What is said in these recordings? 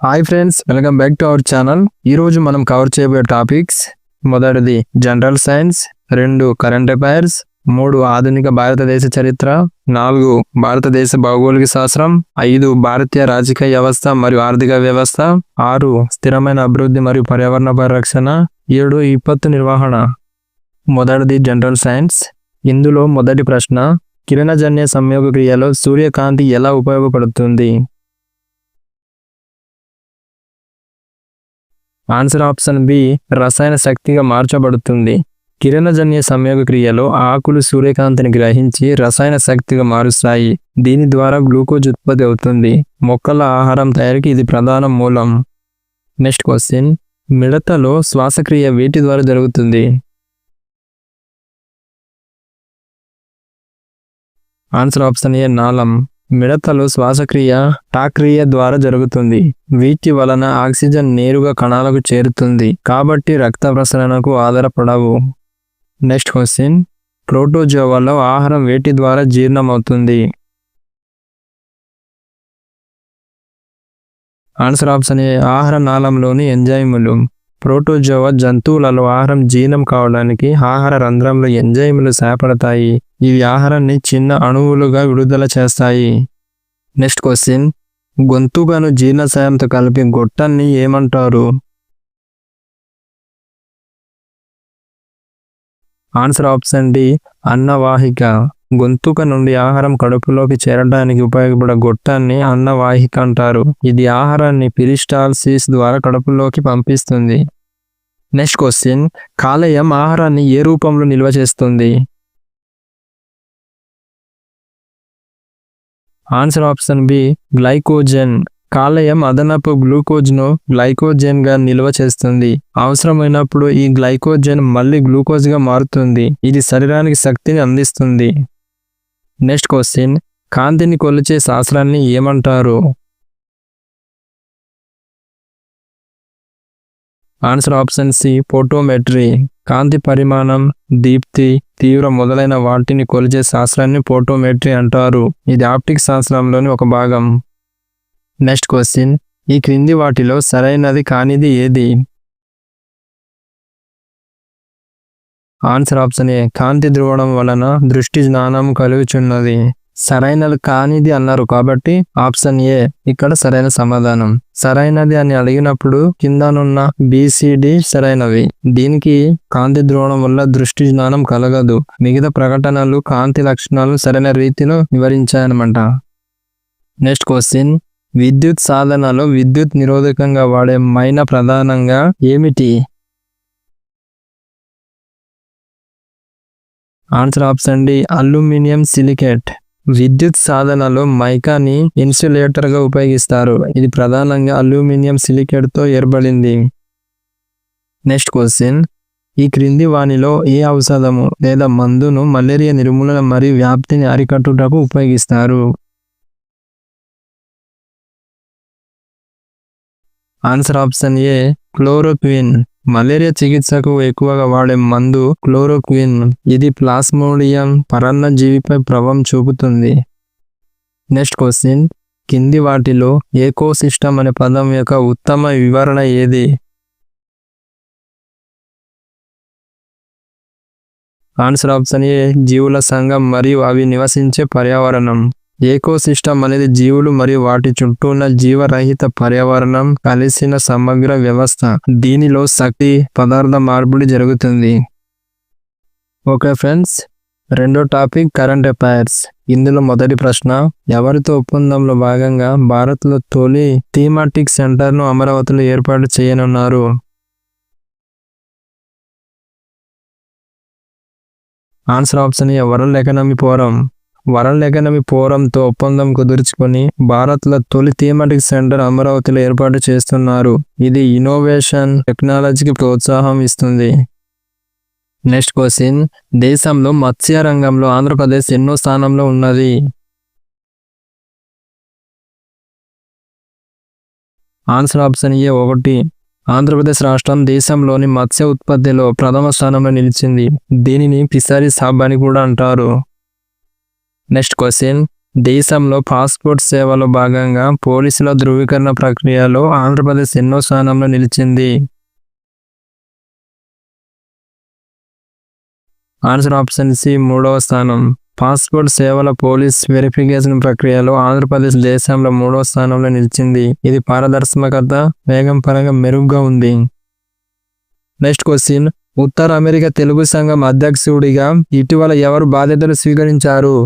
Hi friends welcome back to our channel ఈరోజు మనం cover చేయబోయే టాపిక్స్ మొదటిది జనరల్ సైన్స్ రెండు కరెంట్ అఫైర్స్ మూడు ఆధునిక భారతదేశ చరిత్ర నాలుగు భారతదేశ భౌగోళిక శాస్త్రం ఐదు భారతీయ రాజకీయ వ్యవస్థ మరియు ఆర్థిక వ్యవస్థ ఆరు స్థిరమైన అభివృద్ధి మరియు పర్యావరణ పరిరక్షణ ఏడు విపత్తు నిర్వహణ. మొదటిది జనరల్ సైన్స్ ఇందులో మొదటి ప్రశ్న కిరణజన్య సంయోగ క్రియలో సూర్యకాంతి ఎలా ఉపయోగపడుతుంది? ఆన్సర్ ఆప్షన్ బి రసాయన శక్తిగా మార్చబడుతుంది. కిరణజన్య సంయోగ క్రియలో ఆకులు సూర్యకాంతిని గ్రహించి రసాయన శక్తిగా మారుస్తాయి. దీని ద్వారా గ్లూకోజ్ ఉత్పత్తి అవుతుంది. మొక్కల ఆహారం తయారీకి ఇది ప్రధాన మూలం. నెక్స్ట్ క్వశ్చన్ మిడతలో శ్వాసక్రియ వీటి ద్వారా జరుగుతుంది. ఆన్సర్ ఆప్షన్ ఏ నాళం. మిడతలు శ్వాసక్రియ టాక్రియ ద్వారా జరుగుతుంది. వీటి వలన ఆక్సిజన్ నేరుగా కణాలకు చేరుతుంది. కాబట్టి రక్త ప్రసరణకు ఆధారపడవు. Next question. ప్రోటోజోవాలో ఆహారం వేటి ద్వారా జీర్ణమవుతుంది? ఆన్సర్ ఆప్షన్ ఆహార నాళంలోని ఎంజైములు. ప్రోటోజోవా జంతువులలో ఆహారం జీర్ణం కావడానికి ఆహార రంధ్రంలో ఎంజైములు సేపడతాయి ఇవి ఆహారాన్ని చిన్న అణువులుగా విడుదల చేస్తాయి. Next question. గొంతుగాను జీర్ణశయంతో కలిపి గొట్టాన్ని ఏమంటారు? ఆన్సర్ ఆప్షన్ డి అన్నవాహిక. గొంతుక నుండి ఆహారం కడుపులోకి చేరడానికి ఉపయోగపడే గొట్టాన్ని అన్నవాహిక అంటారు. ఇది ఆహారాన్ని పిరిస్టాల్సిస్ ద్వారా కడుపులోకి పంపిస్తుంది. Next question. కాలేయం ఆహారాన్ని ఏ రూపంలో నిల్వ చేస్తుంది? Answer option B glycogen. కాలేయం అదనపు గ్లూకోజ్ను గ్లైకోజన్గా నిల్వ చేస్తుంది. అవసరమైనప్పుడు ఈ గ్లైకోజన్ మళ్ళీ గ్లూకోజ్గా మారుతుంది. ఇది శరీరానికి శక్తిని అందిస్తుంది. నెక్స్ట్ క్వశ్చన్ కాంతిని కొలిచే శాస్త్రాన్ని ఏమంటారు? Answer option C photometry. కాంతి పరిమాణం దీప్తి తీవ్ర మొదలైన వాటిని కొలిచే శాస్త్రాన్ని ఫోటోమెట్రీ అంటారు. ఇది ఆప్టిక్ శాస్త్రంలోని ఒక భాగం. Next question. ఈ క్రింది వాటిలో సరైనది కానిది ఏది? ఆన్సర్ ఆప్షన్ ఏ. కాంతి ధ్రువడం వలన దృష్టి జ్ఞానం కలుగుచున్నది. సరైనది కానిది అన్నారు కాబట్టి ఆప్షన్ ఏ ఇక్కడ సరైన సమాధానం. సరైనది అని అడిగినప్పుడు కిందనున్న బిసిడి సరైనవి. దీనికి కాంతి ద్రోణం వల్ల దృష్టి జ్ఞానం కలగదు. మిగతా ప్రకటనలు కాంతి లక్షణాలు సరైన రీతిలో వివరించాయనమాట నెక్స్ట్ క్వశ్చన్. విద్యుత్ సాధనలో విద్యుత్ నిరోధకంగా వాడే మైన ప్రధానంగా ఏమిటి? Answer option D aluminium silicate. విద్యుత్ సాధనలు మైకాని ఇన్సులేటర్గా ఉపయోగిస్తారు. ఇది ప్రధానంగా అల్యూమినియం సిలికేట్తో ఏర్పడింది. Next question. ఈ క్రింది వానిలో ఏ ఔషధము లేదా మందును మలేరియా నిర్మూలన మరియు వ్యాప్తిని అరికట్టుటకు ఉపయోగిస్తారు? Answer option A chloroquine. Malaria చికిత్సకు ఎక్కువగా వాడే మందు క్లోరోక్విన్. ఇది ప్లాస్మోడియం పరాన్నజీవిపై ప్రభావం చూపుతుంది. Next question. కింది వాటిలో ఏకోసిస్టమ్ అనే పదం యొక్క ఉత్తమ వివరణ ఏది? Answer option A. జీవుల సంఘం మరియు అవి నివసించే పర్యావరణం. ఏకోసిస్టమ్ అనేది జీవులు మరియు వాటి చుట్టూ ఉన్న జీవరహిత పర్యావరణం కలిసిన సమగ్ర వ్యవస్థ. దీనిలో శక్తి పదార్థ మార్పిడి జరుగుతుంది. ఓకే ఫ్రెండ్స్ రెండో టాపిక్ కరెంట్ అఫైర్స్. ఇందులో మొదటి ప్రశ్న ఎవరితో ఒప్పందంలో భాగంగా భారత్లో తొలి థీమాటిక్ సెంటర్ను అమరావతిలో ఏర్పాటు చేయనున్నారు? Answer option A world economy forum world economy ఫోరంతో ఒప్పందం కుదుర్చుకొని భారత్లో తొలి థీమాటిక్ సెంటర్ అమరావతిలో ఏర్పాటు చేస్తున్నారు. ఇది ఇన్నోవేషన్ టెక్నాలజీకి ప్రోత్సాహం ఇస్తుంది. Next question. దేశంలో మత్స్య రంగంలో ఆంధ్రప్రదేశ్ ఎన్నో స్థానంలో ఉన్నది? ఆన్సర్ ఆప్షన్ ఏ ఒకటి. ఆంధ్రప్రదేశ్ రాష్ట్రం దేశంలోని మత్స్య ఉత్పత్తిలో ప్రథమ స్థానంలో నిలిచింది. దీనిని ఫిషరీస్ హబ్ అని కూడా అంటారు. నెక్స్ట్ క్వశ్చన్ దేశంలో పాస్పోర్ట్ సేవలో భాగంగా పోలీసుల ధృవీకరణ ప్రక్రియలో ఆంధ్రప్రదేశ్ ఎన్నో స్థానంలో నిలిచింది? ఆన్సర్ ఆప్షన్ సి మూడవ స్థానం. పాస్పోర్ట్ సేవల పోలీస్ వెరిఫికేషన్ ప్రక్రియలో ఆంధ్రప్రదేశ్ దేశంలో మూడవ స్థానంలో నిలిచింది. ఇది పారదర్శకత వేగం పరంగా మెరుగ్గా ఉంది. నెక్స్ట్ క్వశ్చన్ ఉత్తర అమెరికా తెలుగు సంఘం అధ్యక్షుడిగా ఇటీవల ఎవరు బాధ్యతలు స్వీకరించారు?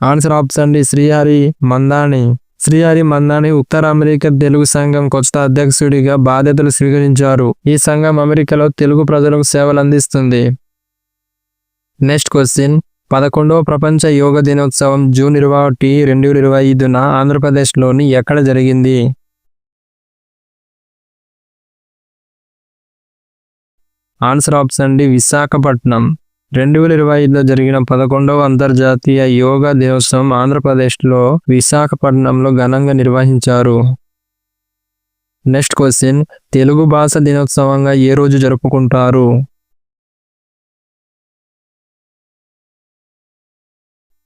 Answer option D Srihari Mandani Srihari Mandani ఉత్తర అమెరికా తెలుగు సంఘం కొత్త అధ్యక్షుడిగా బాధ్యతలు స్వీకరించారు ఈ సంఘం అమెరికాలో తెలుగు ప్రజలకు సేవలు అందిస్తుంది. నెక్స్ట్ క్వశ్చన్ పదకొండవ ప్రపంచ యోగ దినోత్సవం జూన్ ఇరవై ఒకటి రెండు వేల ఇరవై ఐదున ఆంధ్రప్రదేశ్లోని ఎక్కడ జరిగింది? ఆన్సర్ ఆప్షన్ డి విశాఖపట్నం రెండు వేల ఇరవై ఐదులో జరిగిన పదకొండవ అంతర్జాతీయ యోగా దినోత్సవం ఆంధ్రప్రదేశ్లో విశాఖపట్నంలో ఘనంగా నిర్వహించారు. నెక్స్ట్ క్వశ్చన్ తెలుగు భాష దినోత్సవంగా ఏ రోజు జరుపుకుంటారు?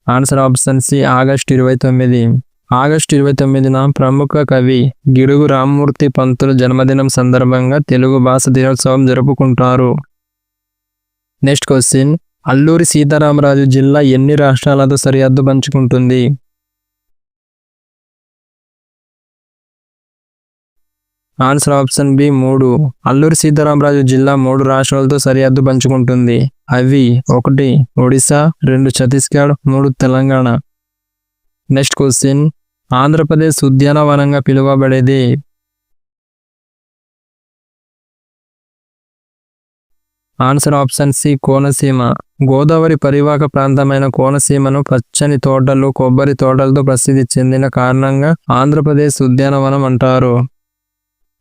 ఆన్సర్ ఆప్షన్ సి ఆగస్ట్ ఇరవై తొమ్మిది. ఆగస్టు ఇరవై తొమ్మిదిన ప్రముఖ కవి గిడుగు రామ్మూర్తి పంతులు జన్మదినం సందర్భంగా తెలుగు భాష దినోత్సవం జరుపుకుంటారు. నెక్స్ట్ క్వశ్చన్ అల్లూరి సీతారామరాజు జిల్లా ఎన్ని రాష్ట్రాలతో సరిహద్దు పంచుకుంటుంది? ఆన్సర్ ఆప్షన్ బి మూడు. అల్లూరి సీతారామరాజు జిల్లా మూడు రాష్ట్రాలతో సరిహద్దు పంచుకుంటుంది. అవి ఒకటి ఒడిశా రెండు ఛత్తీస్గఢ్ మూడు తెలంగాణ. నెక్స్ట్ క్వశ్చన్ ఆంధ్రప్రదేశ్ ఉద్యానవనంగా పిలువబడేది answer option C Konaseema. Godavari పరివాహక ప్రాంతమైన కోనసీమను పచ్చని తోటలు కొబ్బరి తోటలతో ప్రసిద్ధి చెందిన కారణంగా ఆంధ్రప్రదేశ్ ఉద్యానవనం అంటారు.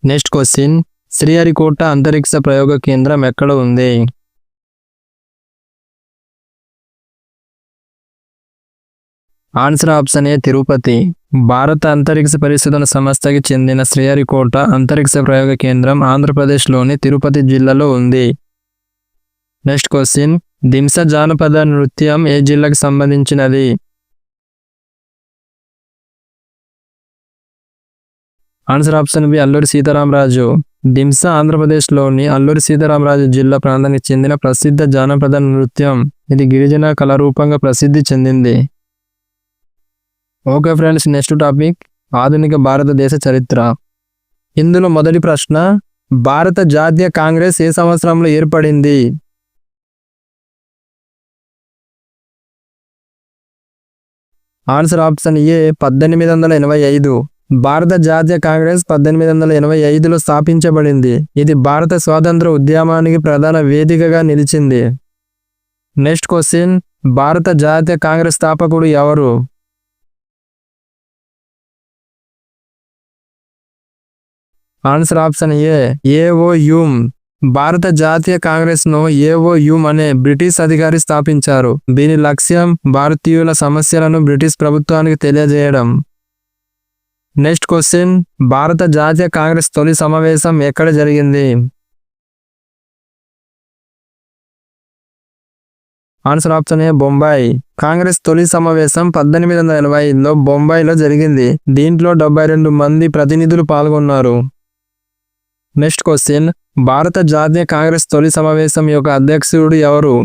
Next question. శ్రీహరికోట అంతరిక్ష ప్రయోగ కేంద్రం ఎక్కడ ఉంది? Answer option A Tirupati. భారత అంతరిక్ష పరిశోధన సంస్థకి చెందిన శ్రీహరికోట అంతరిక్ష ప్రయోగ కేంద్రం ఆంధ్రప్రదేశ్లోని తిరుపతి జిల్లాలో ఉంది. నెక్స్ట్ క్వశ్చన్ దింస జానపద నృత్యం ఏ జిల్లాకు సంబంధించినది? Answer option B Alluri Sitaramaraju Dhimsa ఆంధ్రప్రదేశ్లోని అల్లూరి సీతారామరాజు జిల్లా ప్రాంతానికి చెందిన ప్రసిద్ధ జానపద నృత్యం. ఇది గిరిజన కళారూపంగా ప్రసిద్ధి చెందింది. ఓకే ఫ్రెండ్స్ నెక్స్ట్ టాపిక్ ఆధునిక భారతదేశ చరిత్ర. ఇందులో మొదటి ప్రశ్న భారత జాతీయ కాంగ్రెస్ ఏ సంవత్సరంలో ఏర్పడింది? ఆన్సర్ ఆప్షన్ ఏ పద్దెనిమిది వందల ఎనభై ఐదు. భారత జాతీయ కాంగ్రెస్ పద్దెనిమిది వందల ఎనభై ఐదులో స్థాపించబడింది. ఇది భారత స్వాతంత్ర ఉద్యమానికి ప్రధాన వేదికగా నిలిచింది. Next question. భారత జాతీయ కాంగ్రెస్ స్థాపకుడు ఎవరు? Answer option A. A O Hume. భారత జాతీయ కాంగ్రెస్ను ఏఓ యూమ్ అనే బ్రిటిష్ అధికారి స్థాపించారు. దీని లక్ష్యం భారతీయుల సమస్యలను బ్రిటిష్ ప్రభుత్వానికి తెలియజేయడం. Next question. భారత జాతీయ కాంగ్రెస్ తొలి సమావేశం ఎక్కడ జరిగింది? Answer option A Bombay. Congress తొలి సమావేశం పద్దెనిమిది వందల ఎనభై ఐదులో బొంబాయిలో జరిగింది. దీంట్లో డెబ్బై రెండు మంది ప్రతినిధులు పాల్గొన్నారు. Next question. భారత జాతీయ కాంగ్రెస్ తొలి సమావేశం యొక్క అధ్యక్షుడు ఎవరు?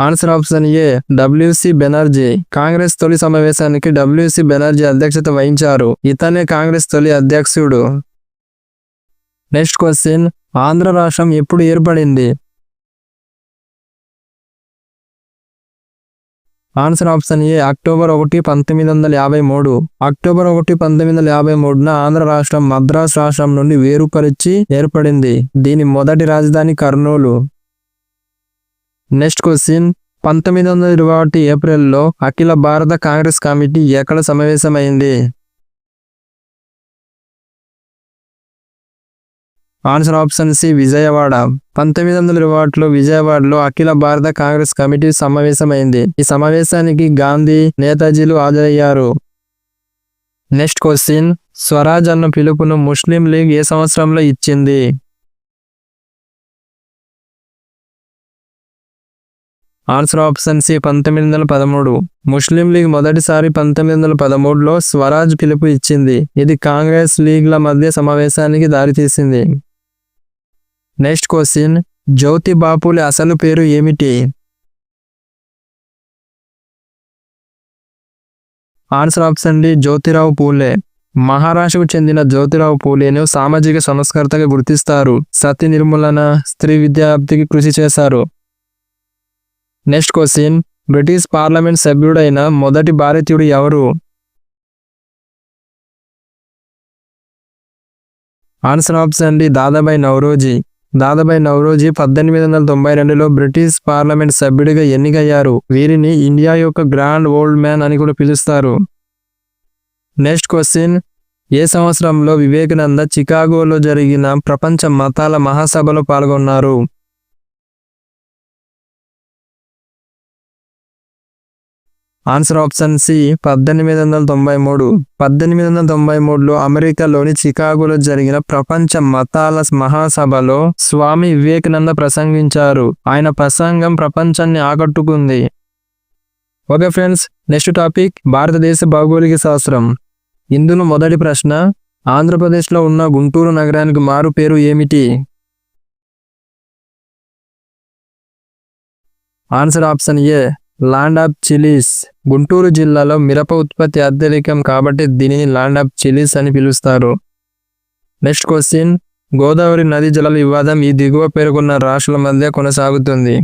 Answer option A W C Banerjee Congress తొలి సమావేశానికి డబ్ల్యూసి బెనర్జీ అధ్యక్షత వహించారు. ఇతనే కాంగ్రెస్ తొలి అధ్యక్షుడు. Next question. ఆంధ్ర రాష్ట్రం ఎప్పుడు ఏర్పడింది? ఆన్సర్ ఆప్షన్ ఏ అక్టోబర్ ఒకటి పంతొమ్మిది వందల యాభై మూడు. అక్టోబర్ ఒకటి పంతొమ్మిది వందల యాభై మూడున ఆంధ్ర రాష్ట్రం మద్రాస్ రాష్ట్రం నుండి వేరుపరిచి ఏర్పడింది. దీని మొదటి రాజధాని కర్నూలు. Next question. పంతొమ్మిది వందల ఇరవై ఒకటి ఏప్రిల్లో అఖిల భారత కాంగ్రెస్ కమిటీ ఎక్కడ సమావేశమైంది? Answer option C Vijayawada. పంతొమ్మిది వందల ఇరవై ఒకటిలో విజయవాడలో అఖిల భారత కాంగ్రెస్ కమిటీ సమావేశమైంది. ఈ సమావేశానికి గాంధీ నేతాజీలు హాజరయ్యారు. Next question. స్వరాజ్ అన్న పిలుపును ముస్లిం లీగ్ ఏ సంవత్సరంలో ఇచ్చింది? ఆన్సర్ ఆప్షన్ సి పంతొమ్మిది వందల పదమూడు. ముస్లిం లీగ్ మొదటిసారి పంతొమ్మిది వందల పదమూడులో స్వరాజ్ పిలుపు ఇచ్చింది. ఇది కాంగ్రెస్ లీగ్ల మధ్య సమావేశానికి దారితీసింది. నెక్స్ట్ క్వశ్చన్ జ్యోతి బాపులే అసలు పేరు ఏమిటి answer option D Jyotirao Phule మహారాష్ట్రకు చెందిన జ్యోతిరావు పూలేను సామాజిక సంస్కర్తగా గుర్తిస్తారు. సతి నిర్మూలన స్త్రీ విద్యాప్తికి కృషి చేశారు. నెక్స్ట్ క్వశ్చన్ బ్రిటిష్ పార్లమెంట్ సభ్యుడైన మొదటి భారతీయుడు ఎవరు? Answer option D Dadabhai Naoroji. Dadabhai Naoroji పద్దెనిమిది వందల తొంభై రెండులో బ్రిటిష్ పార్లమెంట్ సభ్యుడిగా ఎన్నికయ్యారు. వీరిని ఇండియా యొక్క గ్రాండ్ ఓల్డ్ మ్యాన్ అని కూడా పిలుస్తారు. Next question. ఏ సంవత్సరంలో వివేకానంద చికాగోలో జరిగిన ప్రపంచ మతాల మహాసభలో పాల్గొన్నారు? ఆన్సర్ ఆప్షన్ సి పద్దెనిమిది వందల తొంభై మూడు పద్దెనిమిది వందల తొంభై మూడులో అమెరికాలోని చికాగోలో జరిగిన ప్రపంచ మతాల మహాసభలో స్వామి వివేకానంద ప్రసంగించారు. ఆయన ప్రసంగం ప్రపంచాన్ని ఆకట్టుకుంది. ఓకే ఫ్రెండ్స్ నెక్స్ట్ టాపిక్ భారతదేశ భౌగోళిక శాస్త్రం. ఇందులో మొదటి ప్రశ్న ఆంధ్రప్రదేశ్లో ఉన్న గుంటూరు నగరానికి మారు పేరు ఏమిటి? Answer option A land of chillies. Guntur జిల్లాలో మిరప ఉత్పత్తి అత్యధికం కాబట్టి దీనిని ల్యాండ్ ఆఫ్ చిలీస్ అని పిలుస్తారు. Next question. గోదావరి నది జలాల వివాదం ఈ దిగువ పేర్కొన్న రాష్ట్రాల మధ్య కొనసాగుతుంది.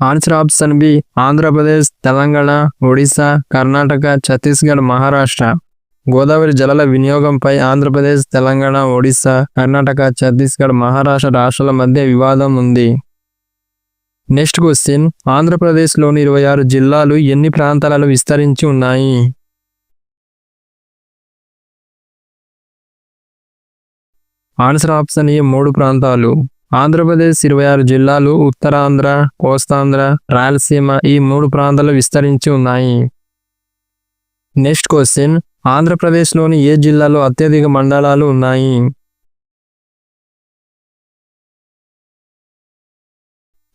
Answer option B Andhra Pradesh Telangana Odisha Karnataka Chhattisgarh Maharashtra. Godavari జలాల వినియోగంపై ఆంధ్రప్రదేశ్ తెలంగాణ ఒడిశా కర్ణాటక ఛత్తీస్గఢ్ మహారాష్ట్ర రాష్ట్రాల మధ్య వివాదం ఉంది. Next question. ఆంధ్రప్రదేశ్లోని ఇరవై ఆరు జిల్లాలు ఎన్ని ప్రాంతాలలో విస్తరించి ఉన్నాయి? ఆన్సర్ ఆప్షన్ ఏ మూడు ప్రాంతాలు. ఆంధ్రప్రదేశ్ ఇరవై ఆరు జిల్లాలు ఉత్తరాంధ్ర కోస్తాంధ్ర రాయలసీమ ఈ మూడు ప్రాంతాలు విస్తరించి ఉన్నాయి. Next question. ఆంధ్రప్రదేశ్లోని ఏ జిల్లాలో అత్యధిక మండలాలు ఉన్నాయి?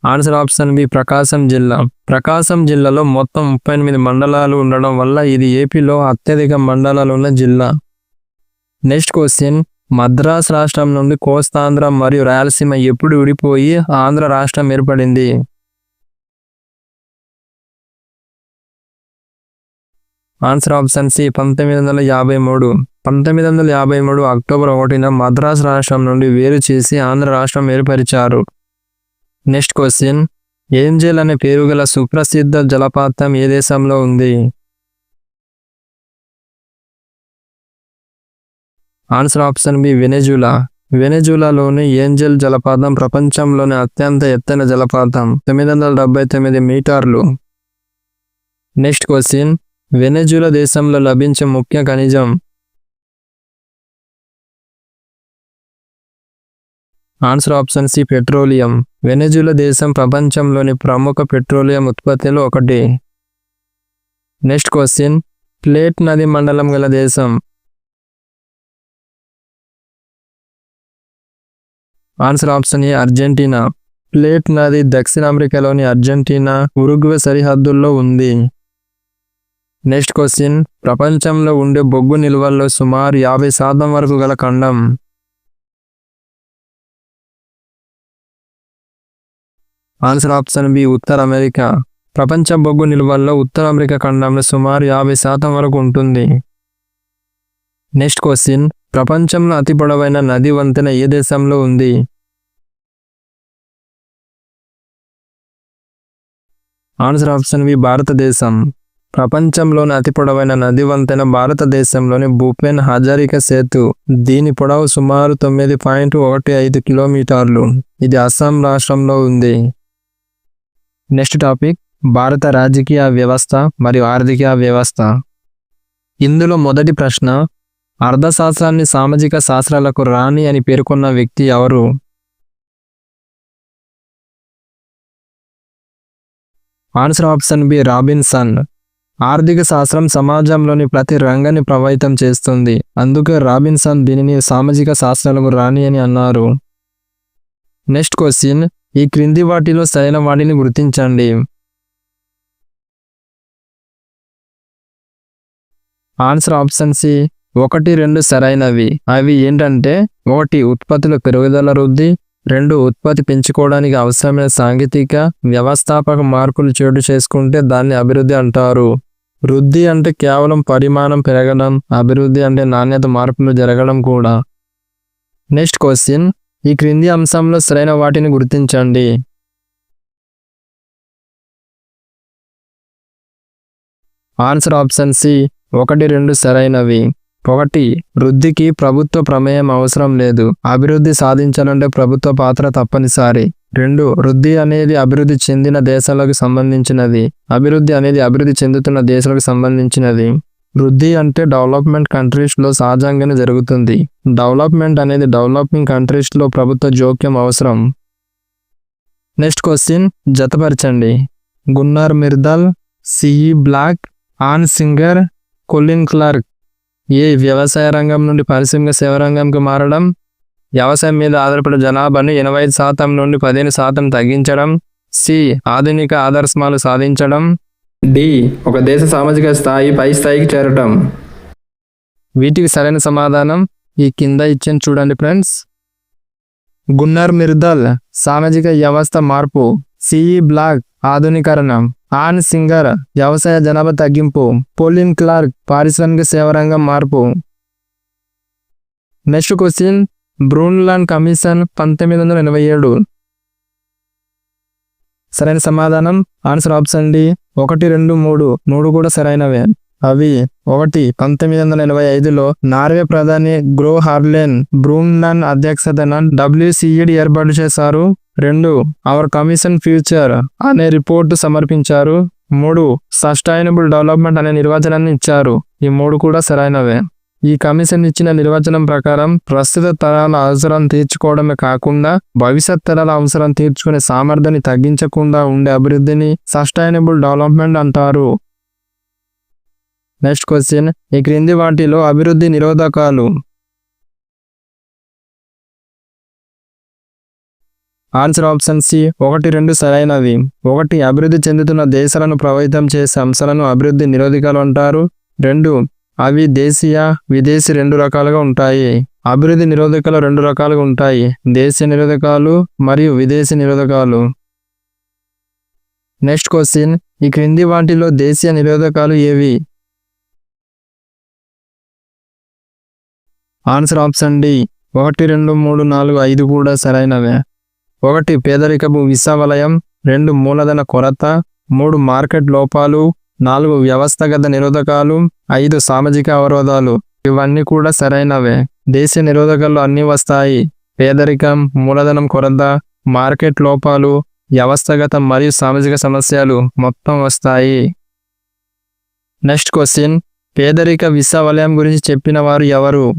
ఆన్సర్ ఆప్షన్ బి ప్రకాశం జిల్లా. ప్రకాశం జిల్లాలో మొత్తం ముప్పై ఎనిమిది మండలాలు ఉండడం వల్ల ఇది ఏపీలో అత్యధిక మండలాలు ఉన్న జిల్లా. నెక్స్ట్ క్వశ్చన్ మద్రాస్ రాష్ట్రం నుండి కోస్తాంధ్ర మరియు రాయలసీమ ఎప్పుడు విడిపోయి ఆంధ్ర రాష్ట్రం ఏర్పడింది? ఆన్సర్ ఆప్షన్ సి పంతొమ్మిది వందల యాభై మూడు. పంతొమ్మిది వందల యాభై మూడు అక్టోబర్ ఒకటిన మద్రాస్ రాష్ట్రం నుండి వేరు చేసి ఆంధ్ర రాష్ట్రం ఏర్పరిచారు. Next question. ఏంజెల్ అనే పేరు గల సుప్రసిద్ధ జలపాతం ఏ దేశంలో ఉంది? Answer option B Venezuela. వెనెజులాలోని Angel జలపాతం ప్రపంచంలోని అత్యంత ఎత్తైన జలపాతం తొమ్మిది వందల డెబ్బై తొమ్మిది మీటర్లు. Next question. వెనెజులా దేశంలో లభించే ముఖ్య ఖనిజం answer option C petroleum. Venezuela దేశం ప్రపంచంలోని ప్రముఖ పెట్రోలియం ఉత్పత్తిలో ఒకటి. Next question. ప్లేట్ నది మండలం గల దేశం. Answer option A Argentina. Plate నది దక్షిణ అమెరికాలోని అర్జెంటీనా ఉరుగ్వే సరిహద్దుల్లో ఉంది. నెక్స్ట్ క్వశ్చన్ ప్రపంచంలో ఉండే బొగ్గు నిల్వల్లో సుమారు యాభై శాతం వరకు గల ఖండం. ఆన్సర్ ఆప్షన్ బి ఉత్తర అమెరికా ప్రపంచ బొగ్గు నిల్వల్లో ఉత్తర అమెరికా ఖండంలో సుమారు యాభై శాతం వరకు ఉంటుంది. నెక్స్ట్ క్వశ్చన్ ప్రపంచంలో అతి పొడవైన నది వంతెన ఏ దేశంలో ఉంది? ఆన్సర్ ఆప్షన్ బి భారతదేశం. ప్రపంచంలోని అతి పొడవైన నది వంతెన భారతదేశంలోని భూపెన్ హజారిక సేతు. దీని పొడవు సుమారు తొమ్మిది పాయింట్ ఒకటి ఐదు కిలోమీటర్లు. ఇది అస్సాం రాష్ట్రంలో ఉంది. Next topic. భారత రాజకీయ వ్యవస్థ మరియు ఆర్థిక వ్యవస్థ. ఇందులో మొదటి ప్రశ్న. అర్థశాస్త్రాన్ని సామాజిక శాస్త్రాలకు రాణి అని పేర్కొన్న వ్యక్తి ఎవరు? Answer option B Robinson. ఆర్థిక శాస్త్రం సమాజంలోని ప్రతి రంగాన్ని ప్రభావితం చేస్తుంది. అందుకే రాబిన్సన్ దీనిని సామాజిక శాస్త్రాలకు రాణి అని అన్నారు. నెక్స్ట్ క్వశ్చన్ ఈ క్రింది వాటిలో సరైన వాటిని గుర్తించండి. ఆన్సర్ ఆప్షన్ సి ఒకటి రెండు సరైనవి. అవి ఏంటంటే ఒకటి ఉత్పత్తుల పెరుగుదల వృద్ధి రెండు ఉత్పత్తి పెంచుకోవడానికి అవసరమైన సాంకేతిక వ్యవస్థాపక మార్పులు చోటు చేసుకుంటే దాన్ని అభివృద్ధి అంటారు. వృద్ధి అంటే కేవలం పరిమాణం పెరగడం అభివృద్ధి అంటే నాణ్యత మార్పులు జరగడం కూడా. Next question. ఈ క్రింది అంశంలో సరైన వాటిని గుర్తించండి. Answer option C. ఒకటి రెండు సరైనవి. ఒకటి వృద్ధికి ప్రభుత్వ ప్రమేయం అవసరం లేదు. అభివృద్ధి సాధించాలంటే ప్రభుత్వ పాత్ర తప్పనిసరి. రెండు వృద్ధి అనేది అభివృద్ధి చెందిన దేశాలకు సంబంధించినది. అభివృద్ధి అనేది అభివృద్ధి చెందుతున్న దేశాలకు సంబంధించినది. వృద్ధి అంటే డెవలప్మెంట్ కంట్రీస్లో సహజంగానే జరుగుతుంది. డెవలప్మెంట్ అనేది డెవలపింగ్ కంట్రీస్లో ప్రభుత్వ జోక్యం అవసరం. Next question జతపరచండి. Gunnar Myrdal C E Black Hans Singer Colin Clark. A వ్యవసాయ రంగం నుండి పారిశ్రామిక సేవ రంగంకి మారడం? వ్యవసాయం మీద ఆధారపడే జనాభాను ఎనభై ఐదు శాతం నుండి పదిహేను శాతం తగ్గించడం సి. ఆధునిక ఆదర్శమాలు సాధించడం డి. ఒక దేశ సామాజిక స్థాయి పై స్థాయికి చేరటం. వీటికి సరైన సమాధానం ఈ కింద ఇచ్చింది చూడండి ఫ్రెండ్స్. గున్నర్ మిర్దల్ సామాజిక వ్యవస్థ మార్పు సిఈ బ్లాక్ ఆధునీకరణం ఆన్ సింగర్ వ్యవసాయ జనాభా తగ్గింపు పోలిన్ క్లార్క్ పారిశ్రామిక సేవరంగం మార్పు. నెక్స్ట్ క్వశ్చన్ బ్రూన్లాన్ కమిషన్ పంతొమ్మిది వందల ఎనభై ఏడు. సరైన సమాధానం? ఆన్సర్ ఆప్షన్ డి ఒకటి రెండు మూడు. మూడు కూడా సరైనవే. అవి ఒకటి పంతొమ్మిది వందల ఎనభై ఐదులో నార్వే ప్రధాని గ్రో హార్లెన్ బ్రూన్లాండ్ అధ్యక్షతన డబ్ల్యూసిఈడి ఏర్పాటు చేశారు. రెండు అవర్ కమిషన్ ఫ్యూచర్ అనే రిపోర్టు సమర్పించారు. మూడు సస్టైనబుల్ డెవలప్మెంట్ అనే నిర్వచనాన్ని ఇచ్చారు. ఈ మూడు కూడా సరైనవే. ఈ కమిషన్ ఇచ్చిన నిర్వచనం ప్రకారం ప్రస్తుత తరాల అవసరం తీర్చుకోవడమే కాకుండా భవిష్యత్ తరాల అవసరం తీర్చుకునే సామర్థ్యాన్ని తగ్గించకుండా ఉండే అభివృద్ధిని సస్టైనబుల్ డెవలప్మెంట్ అంటారు. Next question. ఈ క్రింది వాటిలో అభివృద్ధి నిరోధకాలు. ఆన్సర్ ఆప్షన్ సి ఒకటి రెండు సరైనవి. ఒకటి అభివృద్ధి చెందుతున్న దేశాలను ప్రభావితం చేసే అంశాలను అభివృద్ధి నిరోధకాలు అంటారు. రెండు అవి దేశీయ విదేశీ రెండు రకాలుగా ఉంటాయి. అభివృద్ధి నిరోధకాలు రెండు రకాలుగా ఉంటాయి. దేశీయ నిరోధకాలు మరియు విదేశీ నిరోధకాలు. నెక్స్ట్ క్వశ్చన్ ఈ క్రింది వాటిలో దేశీయ నిరోధకాలు ఏవి? ఆన్సర్ ఆప్షన్ డి ఒకటి రెండు మూడు నాలుగు ఐదు కూడా సరైనవే. ఒకటి పేదరికపు విషవలయం రెండు మూలధన కొరత. మూడు మార్కెట్ లోపాలు. నాలుగు వ్యవస్థగత నిరోధకాలు ఐదు సామాజిక అవరోధాలు. ఇవన్నీ కూడా సరైనవే. దేశ నిరోధకాలు అన్నీ వస్తాయి. పేదరికం మూలధనం కొరత మార్కెట్ లోపాలు వ్యవస్థగత మరియు సామాజిక సమస్యలు మొత్తం వస్తాయి. Next question. పేదరిక విషవలయం గురించి చెప్పిన వారు ఎవరు?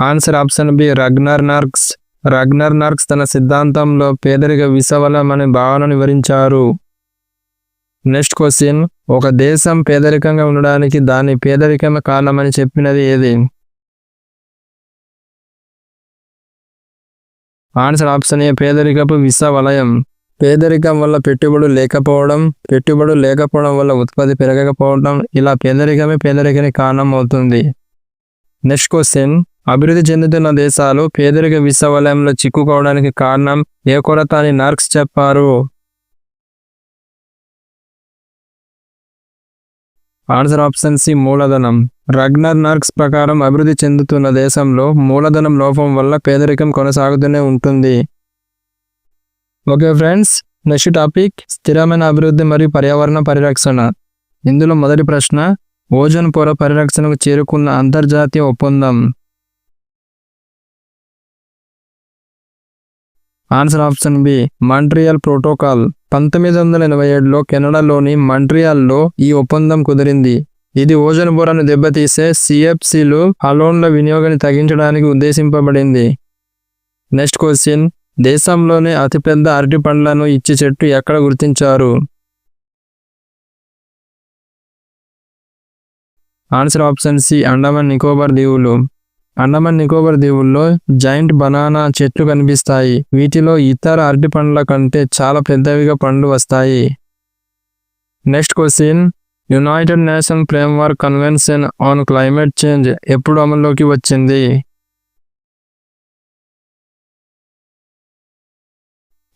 Answer option B Ragnar Nurkse. Ragnar Nurkse తన సిద్ధాంతంలో పేదరిక విసవలం అనే భావనను వివరించారు. నెక్స్ట్ క్వశ్చన్ ఒక దేశం పేదరికంగా ఉండడానికి దాని పేదరికమే కారణమని చెప్పినది ఏది? ఆన్సర్ ఆప్షన్ ఏ పేదరికపు విస వలయం పేదరికం వల్ల పెట్టుబడులు లేకపోవడం పెట్టుబడులు లేకపోవడం వల్ల ఉత్పత్తి పెరగకపోవడం ఇలా పేదరికమే పేదరికానికి కారణం అవుతుంది నెక్స్ట్ క్వశ్చన్ అభివృద్ధి చెందుతున్న దేశాలు పేదరిక విశ్వవలయంలో చిక్కుకోవడానికి కారణం ఏ కొరత అని నార్క్స్ చెప్పారు. ఆన్సర్ ఆప్షన్ సి మూలధనం. రగ్నర్ నార్క్స్ ప్రకారం అభివృద్ధి చెందుతున్న దేశంలో మూలధనం లోపం వల్ల పేదరికం కొనసాగుతూనే ఉంటుంది. ఓకే ఫ్రెండ్స్ నెక్స్ట్ టాపిక్ స్థిరమైన అభివృద్ధి మరియు పర్యావరణ పరిరక్షణ. ఇందులో మొదటి ప్రశ్న ఓజోన్ పొర పరిరక్షణకు చేరుకున్న అంతర్జాతీయ ఒప్పందం. Answer option B Montreal Protocol. పంతొమ్మిది వందల ఎనభై ఏడులో కెనడాలోని మాంట్రియాల్లో ఈ ఒప్పందం కుదిరింది. ఇది ఓజోన్ పొరను దెబ్బతీసే సిఎఫ్సిలు అలోన్ల వినియోగాన్ని తగ్గించడానికి ఉద్దేశింపబడింది. నెక్స్ట్ క్వశ్చన్ దేశంలోనే అతిపెద్ద అరటి పండ్లను ఇచ్చే చెట్టు ఎక్కడ గుర్తించారు? Answer option C Andaman Nicobar దీవులు. అండమాన్ నికోబార్ దీవుల్లో జాయింట్ బనానా చెట్లు కనిపిస్తాయి. వీటిలో ఇతర అరటి పండ్ల కంటే చాలా పెద్దవిగా పండ్లు వస్తాయి. Next question. United Nation framework convention on climate change ఎప్పుడు అమల్లోకి వచ్చింది?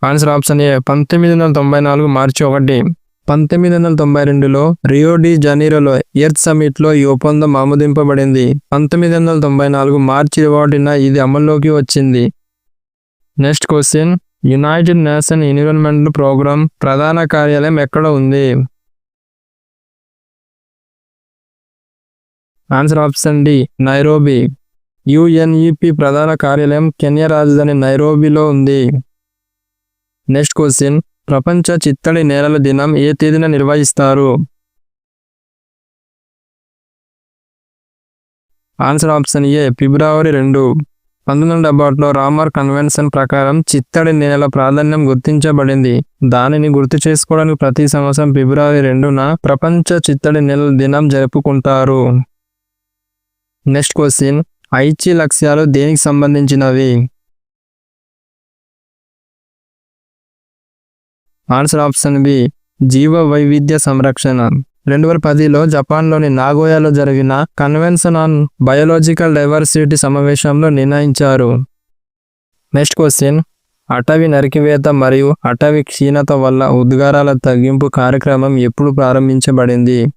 ఆన్సర్ ఆప్షన్ ఏ పంతొమ్మిది వందల తొంభై నాలుగు మార్చి ఒకటి. పంతొమ్మిది వందల తొంభై రెండులో రియో డి జనీరోలో ఎర్త్ సమిట్లో ఈ ఒప్పందం ఆమోదింపబడింది. పంతొమ్మిది వందల తొంభై నాలుగు మార్చి ఒకటిన ఇది అమల్లోకి వచ్చింది. Next question. United Nation environment programme ప్రధాన కార్యాలయం ఎక్కడ ఉంది? Answer option D Nairobi. UNEP ప్రధాన కార్యాలయం కెన్యా రాజధాని నైరోబిలో ఉంది. Next question. ప్రపంచ చిత్తడి నేలల దినం ఏ తేదీన నిర్వహిస్తారు? ఆన్సర్ ఆప్షన్ ఏ ఫిబ్రవరి రెండు. పంతొమ్మిది వందల డెబ్బై ఒకటిలో రామర్ కన్వెన్షన్ ప్రకారం చిత్తడి నేల ప్రాధాన్యం గుర్తించబడింది. దానిని గుర్తు చేసుకోవడానికి ప్రతి సంవత్సరం ఫిబ్రవరి రెండున ప్రపంచ చిత్తడి నేలల దినం జరుపుకుంటారు. నెక్స్ట్ క్వశ్చన్ ఐచి లక్ష్యాలు దేనికి సంబంధించినవి? ఆన్సర్ ఆప్షన్ బి జీవ వైవిధ్య సంరక్షణ. రెండు వేల పదిలో జపాన్లోని నాగోయాలో జరిగిన కన్వెన్షన్ ఆన్ బయోలాజికల్ డైవర్సిటీ సమావేశంలో నిర్ణయించారు. నెక్స్ట్ క్వశ్చన్ అటవీ నరికివేత మరియు అటవీ క్షీణత వల్ల ఉద్గారాల తగ్గింపు కార్యక్రమం ఎప్పుడు ప్రారంభించబడింది?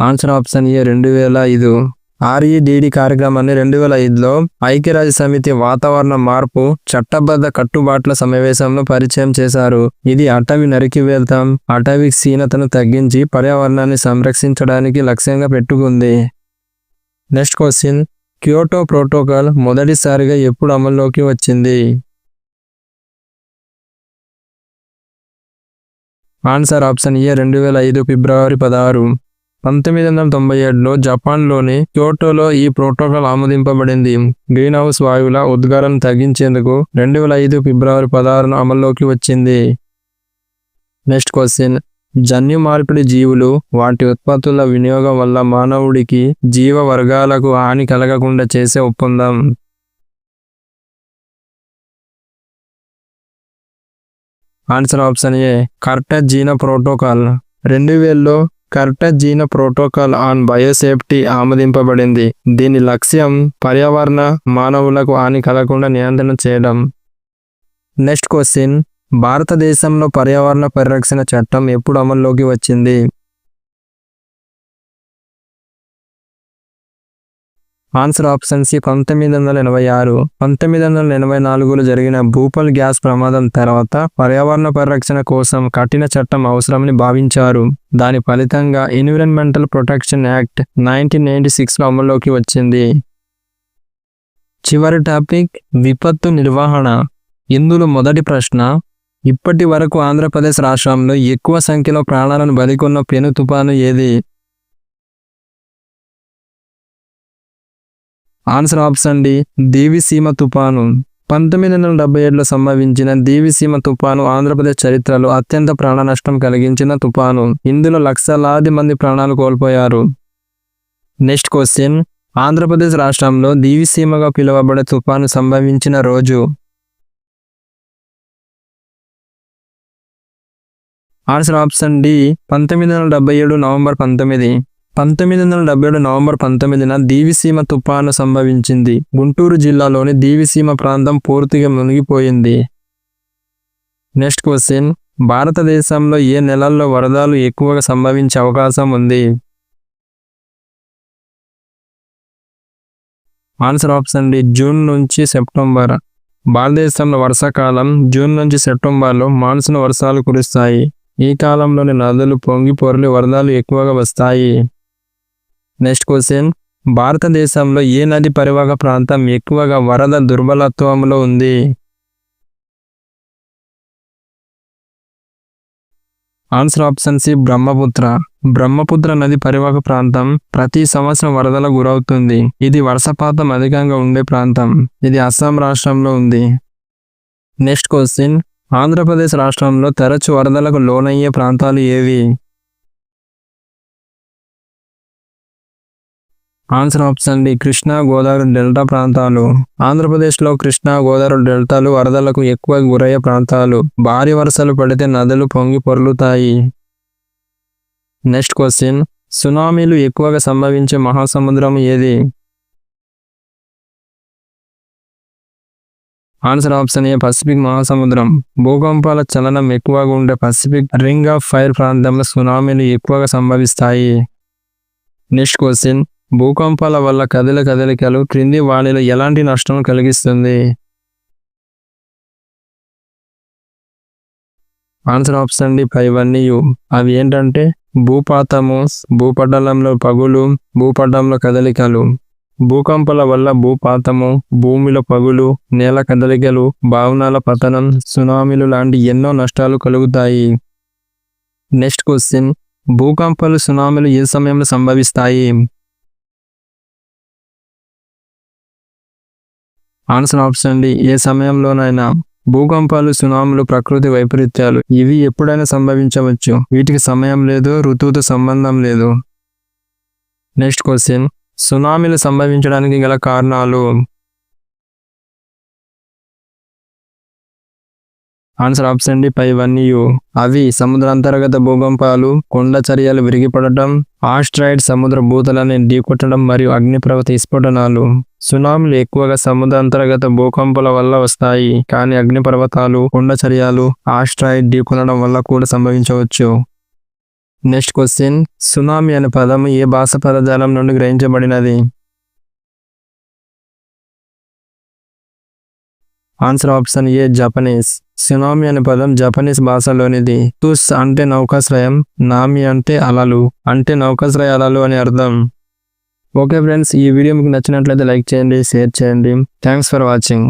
ఆన్సర్ ఆప్షన్ ఏ రెండు వేల ఐదు. ఆర్ఈడిడి కార్యక్రమాన్ని రెండు వేల ఐదులో ఐక్యరాజ్య సమితి వాతావరణ మార్పు చట్టబద్ధ కట్టుబాట్ల సమావేశంలో పరిచయం చేశారు. ఇది అటవీ నరికివేతం అటవీ క్షీణతను తగ్గించి పర్యావరణాన్ని సంరక్షించడానికి లక్ష్యంగా పెట్టుకుంది. Next question. క్యోటో ప్రోటోకాల్ మొదటిసారిగా ఎప్పుడు అమల్లోకి వచ్చింది? ఆన్సర్ ఆప్షన్ ఏ రెండు వేల ఐదు ఫిబ్రవరి పదహారు. పంతొమ్మిది వందల తొంభై ఏడులో జపాన్లోని క్యోటోలో ఈ ప్రోటోకాల్ ఆమోదింపబడింది. గ్రీన్ హౌస్ వాయువుల ఉద్గారం తగ్గించేందుకు రెండు వేల ఐదు ఫిబ్రవరి పదహారున అమల్లోకి వచ్చింది. Next question. జన్యు మార్పిడి జీవులు వాటి ఉత్పత్తుల వినియోగం వల్ల మానవుడికి జీవ వర్గాలకు హాని కలగకుండా చేసే ఒప్పందం. Answer option A. Cartagena Protocol. రెండు వేల్లో కర్టజీన ప్రోటోకాల్ ఆన్ బయోసేఫ్టీ ఆమోదింపబడింది. దీని లక్ష్యం పర్యావరణ మానవులకు హాని కలగకుండా నియంత్రణ చేయడం. Next question. భారతదేశంలో పర్యావరణ పరిరక్షణ చట్టం ఎప్పుడు అమల్లోకి వచ్చింది? ఆన్సర్ ఆప్షన్ సి పంతొమ్మిది వందల ఎనభై ఆరు. పంతొమ్మిది వందల ఎనభై నాలుగులో జరిగిన భూపల్ గ్యాస్ ప్రమాదం తర్వాత పర్యావరణ పరిరక్షణ కోసం కఠిన చట్టం అవసరమని భావించారు. దాని ఫలితంగా environmental protection act nineteen ninety సిక్స్లో అమల్లోకి వచ్చింది. చివరి టాపిక్ విపత్తు నిర్వహణ. ఇందులో మొదటి ప్రశ్న ఇప్పటి వరకు ఆంధ్రప్రదేశ్ రాష్ట్రంలో ఎక్కువ సంఖ్యలో ప్రాణాలను బలికొన్న పెను తుపాను ఏది? ఆన్సర్ ఆప్షన్ డి దేవిసీమ తుపాను పంతొమ్మిది వందల డెబ్బై ఏడులో సంభవించిన దేవిసీమ తుపాను ఆంధ్రప్రదేశ్ చరిత్రలో అత్యంత ప్రాణ నష్టం కలిగించిన తుపాను ఇందులో లక్షలాది మంది ప్రాణాలు కోల్పోయారు. నెక్స్ట్ క్వశ్చన్ ఆంధ్రప్రదేశ్ రాష్ట్రంలో దీవిసీమగా పిలువబడే తుపాను సంభవించిన రోజు. ఆన్సర్ ఆప్షన్ డి పంతొమ్మిది వందల డెబ్బై ఏడు నవంబర్ పంతొమ్మిది. పంతొమ్మిది వందల డెబ్బై ఏడు నవంబర్ పంతొమ్మిదిన దీవిసీమ తుపాను సంభవించింది. గుంటూరు జిల్లాలోని దీవిసీమ ప్రాంతం పూర్తిగా మునిగిపోయింది. Next question. భారతదేశంలో ఏ నెలల్లో వరదలు ఎక్కువగా సంభవించే అవకాశం ఉంది? ఆన్సర్ ఆప్షన్ డి జూన్ నుంచి సెప్టెంబర్. భారతదేశంలో వర్షాకాలం జూన్ నుంచి సెప్టెంబర్లో మాన్సూన్ వర్షాలు కురుస్తాయి. ఈ కాలంలోని నదులు పొంగి పొరలి వరదలు ఎక్కువగా వస్తాయి. నెక్స్ట్ క్వశ్చన్ భారతదేశంలో ఏ నది పరివాహక ప్రాంతం ఎక్కువగా వరద దుర్బలత్వంలో ఉంది? Answer option C Brahmaputra Brahmaputra నది పరివాహక ప్రాంతం ప్రతి సంవత్సరం వరదలకు గురవుతుంది. ఇది వర్షపాతం అధికంగా ఉండే ప్రాంతం. ఇది అస్సాం రాష్ట్రంలో ఉంది. నెక్స్ట్ క్వశ్చన్ ఆంధ్రప్రదేశ్ రాష్ట్రంలో తరచు వరదలకు లోనయ్యే ప్రాంతాలు ఏవి? Answer option D Krishna Godavari delta ప్రాంతాలు. ఆంధ్రప్రదేశ్లో కృష్ణా గోదావరి డెల్టాలు వరదలకు ఎక్కువ గురయ్యే ప్రాంతాలు. భారీ వర్షాలు పడితే నదులు పొంగి పొర్లుతాయి. Next question. సునామీలు ఎక్కువగా సంభవించే మహాసముద్రం ఏది? ఆన్సర్ ఆప్షన్ ఏ పసిఫిక్ మహాసముద్రం. భూకంపాల చలనం ఎక్కువగా ఉండే పసిఫిక్ రింగ్ ఆఫ్ ఫైర్ ప్రాంతంలో సునామీలు ఎక్కువగా సంభవిస్తాయి. Next question. భూకంపాల వల్ల కదల కదలికలు క్రింది వాణిలో ఎలాంటి నష్టం కలిగిస్తుంది? ఆన్సర్ ఆప్షన్ డి పైవన్నీ అవి ఏంటంటే భూపాతము భూపటలంలో పగులు భూపటంలో కదలికలు. భూకంపాల వల్ల భూపాతము భూమిలో పగులు నేల కదలికలు భావనాల పతనం సునామీలు లాంటి ఎన్నో నష్టాలు కలుగుతాయి. నెక్స్ట్ క్వశ్చన్ భూకంపాలు సునామీలు ఏ సమయంలో సంభవిస్తాయి? ఆన్సర్ ఆప్షన్ డి ఏ సమయంలోనైనా భూకంపాలు సునాములు ప్రకృతి వైపరీత్యాలు ఇవి ఎప్పుడైనా సంభవించవచ్చు. వీటికి సమయం లేదు ఋతువుతో సంబంధం లేదు. Next question. సునామీలు సంభవించడానికి గల కారణాలు ఆన్సర్ ఆప్షన్ డి పైవన్నీ అవి సముద్రాంతర్గత భూకంపాలు కొండ చర్యలు విరిగిపడటం ఆస్ట్రాయిడ్ సముద్ర భూతలని ఢీకొట్టడం మరియు అగ్నిపర్వత విస్ఫోటనాలు. సునామీలు ఎక్కువగా సముద్రాంతర్గత భూకంపాల వల్ల వస్తాయి కానీ అగ్నిపర్వతాలు కొండ చర్యలు ఆస్ట్రాయిడ్ ఢీకొనడం వల్ల కూడా సంభవించవచ్చు. నెక్స్ట్ క్వశ్చన్ సునామీ అనే పదం ఏ భాష పదజాలం నుండి గ్రహించబడినది? Answer option A Japanese tsunami అనే పదం జపనీస్ భాషలోనిది. తుస్ అంటే నౌకాశ్రయం నామి అంటే అలలు అంటే నౌకాశ్రయ అలలు అని అర్థం. ఓకే ఫ్రెండ్స్ ఈ వీడియో మీకు నచ్చినట్లయితే లైక్ చేయండి షేర్ చేయండి. Thanks for watching.